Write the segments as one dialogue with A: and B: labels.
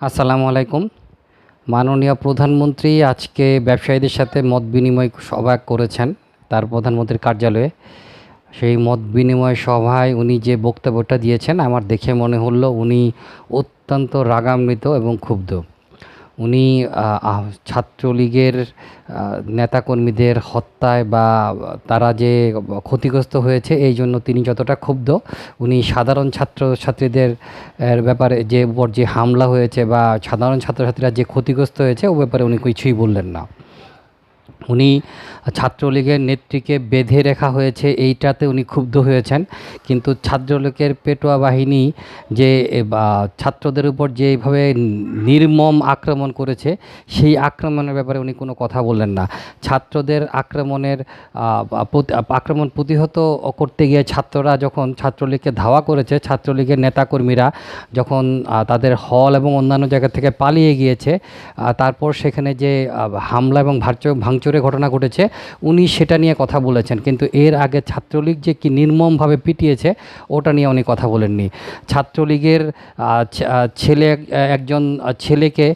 A: আসসালামু আলাইকুম। মাননীয় প্রধানমন্ত্রী আজকে ব্যবসায়ীদের সাথে মত বিনিময় সভা করেছেন তার প্রধানমন্ত্রীর কার্যালয়ে। সেই মত বিনিময় সভায় উনি যে বক্তব্যটা দিয়েছেন, আমার দেখে মনে হলো উনি অত্যন্ত রাগান্বিত এবং ক্ষুব্ধ। উনি ছাত্রলীগের নেতাকর্মীদের হত্যায় বা তারা যে ক্ষতিগ্রস্ত হয়েছে, এই জন্য তিনি যতটা ক্ষুব্ধ, উনি সাধারণ ছাত্র ছাত্রীদের ব্যাপারে যে উপর যে হামলা হয়েছে বা সাধারণ ছাত্রছাত্রীরা যে ক্ষতিগ্রস্ত হয়েছে, ও ব্যাপারে উনি কিছুই বললেন না। উনি ছাত্রলীগের নেত্রীকে বেঁধে রাখা হয়েছে, এইটাতে উনি ক্ষুব্ধ হয়েছেন। কিন্তু ছাত্রলীগের পেটোয়া বাহিনী যে ছাত্রদের উপর যেভাবে নির্মম আক্রমণ করেছে, সেই আক্রমণের ব্যাপারে উনি কোনো কথা বললেন না। ছাত্রদের আক্রমণের আক্রমণ প্রতিহত করতে গিয়ে ছাত্ররা যখন ছাত্রলীগকে ধাওয়া করেছে, ছাত্রলীগের নেতাকর্মীরা যখন তাদের হল এবং অন্যান্য জায়গা থেকে পালিয়ে গিয়েছে তারপর সেখানে যে হামলা এবং ভাঙচুর ভাঙচুরের ঘটনা ঘটেছে, উনি সেটা নিয়ে কথা বলেছেন। কিন্তু এর আগে ছাত্রলীগ যে কি নির্মমভাবে পিটিয়েছে, ওটা নিয়ে উনি কথা বলেননি। ছাত্রলীগের ছেলে একজন ছেলেকে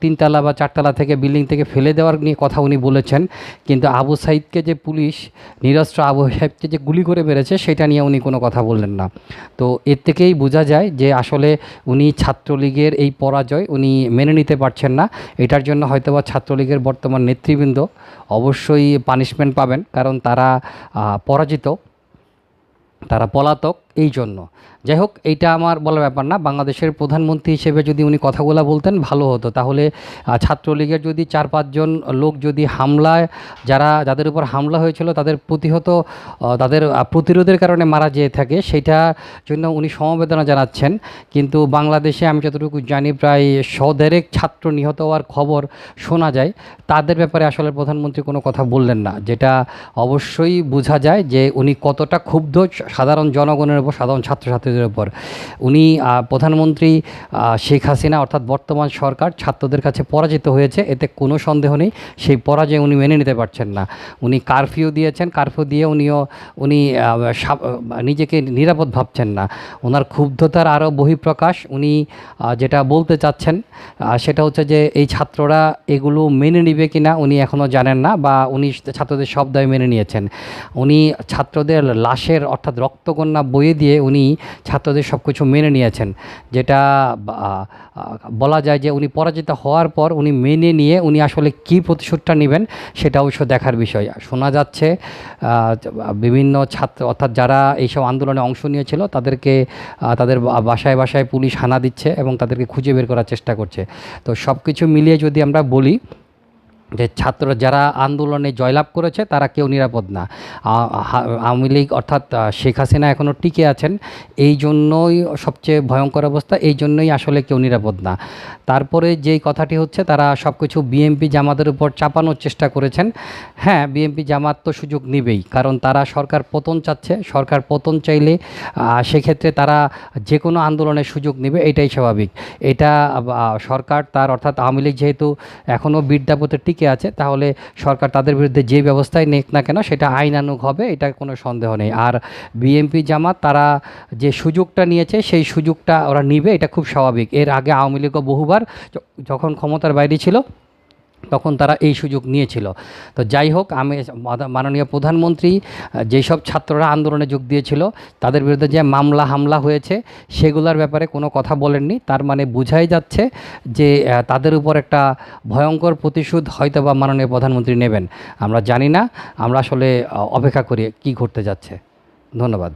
A: তিনতলা বা চারতলা থেকে বিল্ডিং থেকে ফেলে দেওয়ার নিয়ে কথা উনি বলেছেন। কিন্তু আবু সাইদকে যে পুলিশ, নিরস্ত্র আবু সাহেবকে যে গুলি করে মেরেছে, সেটা নিয়ে উনি কোনো কথা বললেন না। তো এর থেকেই বোঝা যায় যে আসলে উনি ছাত্রলীগের এই পরাজয় উনি মেনে নিতে পারছেন না। এটার জন্য হয়তোবা ছাত্রলীগের বর্তমান নেতৃবৃন্দ অবশ্যই পানিশমেন্ট পাবেন কারণ তারা পরাজিত তারা পলাতক। এই জন্য। যাই হোক এইটা আমার বলার ব্যাপার না। বাংলাদেশের প্রধানমন্ত্রী হিসেবে যদি উনি কথাগুলো বলতেন, ভালো হতো। তাহলে ছাত্রলীগের যদি চার পাঁচজন লোক যদি হামলায়, যারা, যাদের উপর হামলা হয়েছিল, তাদের প্রতিহত তাদের প্রতিরোধের কারণে মারা যেয়ে থাকে সেইটার জন্য উনি সমবেদনা জানাচ্ছেন। কিন্তু বাংলাদেশে আমি যতটুকু জানি, প্রায় শদেরেক ছাত্র নিহত হওয়ার খবর শোনা যায়। তাদের ব্যাপারে আসলে প্রধানমন্ত্রী কোনো কথা বললেন না, যেটা অবশ্যই বোঝা যায় যে উনি কতটা ক্ষুব্ধ সাধারণ জনগণের উপর সাধারণ ছাত্রছাত্রীদের উপর। উনি প্রধানমন্ত্রী শেখ হাসিনা অর্থাৎ বর্তমান সরকার ছাত্রদের কাছে পরাজিত হয়েছে, এতে কোনো সন্দেহ নেই, সেই পরাজয় উনি মেনে নিতে পারছেন না। উনি কারফিউ দিয়েছেন, কারফিউ দিয়ে উনিও, উনি নিজেকে নিরাপদ ভাবছেন না। ওনার ক্ষুব্ধতার আরও বহিঃপ্রকাশ, উনি যেটা বলতে চাচ্ছেন সেটা হচ্ছে যে এই ছাত্ররা এগুলো মেনে নিবে কিনা উনি এখনও জানেন না, বা উনি ছাত্রদের সব দাবি মেনে নিয়েছেন। উনি ছাত্রদের লাশের অর্থাৎ রক্তকন্যা বইয়ে দিয়ে উনি ছাত্রদের সব কিছু মেনে নিয়েছেন। যেটা বলা যায় যে উনি পরাজিত হওয়ার পর উনি মেনে নিয়ে উনি আসলে কী প্রতিশোধটা নেবেন সেটা অবশ্য দেখার বিষয়। শোনা যাচ্ছে বিভিন্ন ছাত্র অর্থাৎ যারা এইসব আন্দোলনে অংশ নিয়েছিল তাদেরকে তাদের বাসায় বাসায় পুলিশ হানা দিচ্ছে এবং তাদেরকে খুঁজে বের করার চেষ্টা করছে। তো সব কিছু মিলিয়ে যদি আমরা বলি যে ছাত্র যারা আন্দোলনে জয়লাভ করেছে, তারা কেউ নিরাপদ না। আওয়ামী লীগ অর্থাৎ শেখ হাসিনা এখনও টিকে আছেন। এই জন্যই সবচেয়ে ভয়ঙ্কর অবস্থা, এই জন্যই আসলে কেউ নিরাপদ না। তারপরে যেই কথাটি হচ্ছে, তারা সব কিছু বিএমপি জামাতের উপর চাপানোর চেষ্টা করেছেন। হ্যাঁ বিএমপি জামাত তো সুযোগ নেবেই, কারণ তারা সরকার পতন চাচ্ছে। সরকার পতন চাইলে সেক্ষেত্রে তারা যে কোনো আন্দোলনের সুযোগ নেবে, এটাই স্বাভাবিক। এটা সরকার তার অর্থাৎ আওয়ামী লীগ যেহেতু এখনও বিদ্যাপথে টিকে আছে, তাহলে সরকার তাদের বিরুদ্ধে যে ব্যবস্থায় নেক না কেন সেটা আইনানুগ হবে, এটা কোনো সন্দেহ নেই। আর বিএমপি জামাত তারা যে সুযোগটা নিয়েছে, সেই সুযোগটা ওরা নিবে, এটা খুব স্বাভাবিক। এর আগে আওয়ামী লীগও বহুবার যখন ক্ষমতার বাইরে ছিল তখন তারা এই সুযোগ নিয়েছিল। তো যাই হোক, আমি মাননীয় প্রধানমন্ত্রী যেসব ছাত্ররা আন্দোলনে যোগ দিয়েছিল, তাদের বিরুদ্ধে যে মামলা হামলা হয়েছে, সেগুলোর ব্যাপারে কোনো কথা বলেননি। তার মানে বোঝাই যাচ্ছে যে তাদের উপর একটা ভয়ঙ্কর প্রতিশোধ হয়তো বা মাননীয় প্রধানমন্ত্রী নেবেন। আমরা জানি না, আমরা আসলে অপেক্ষা করি কি ঘটতে যাচ্ছে। ধন্যবাদ।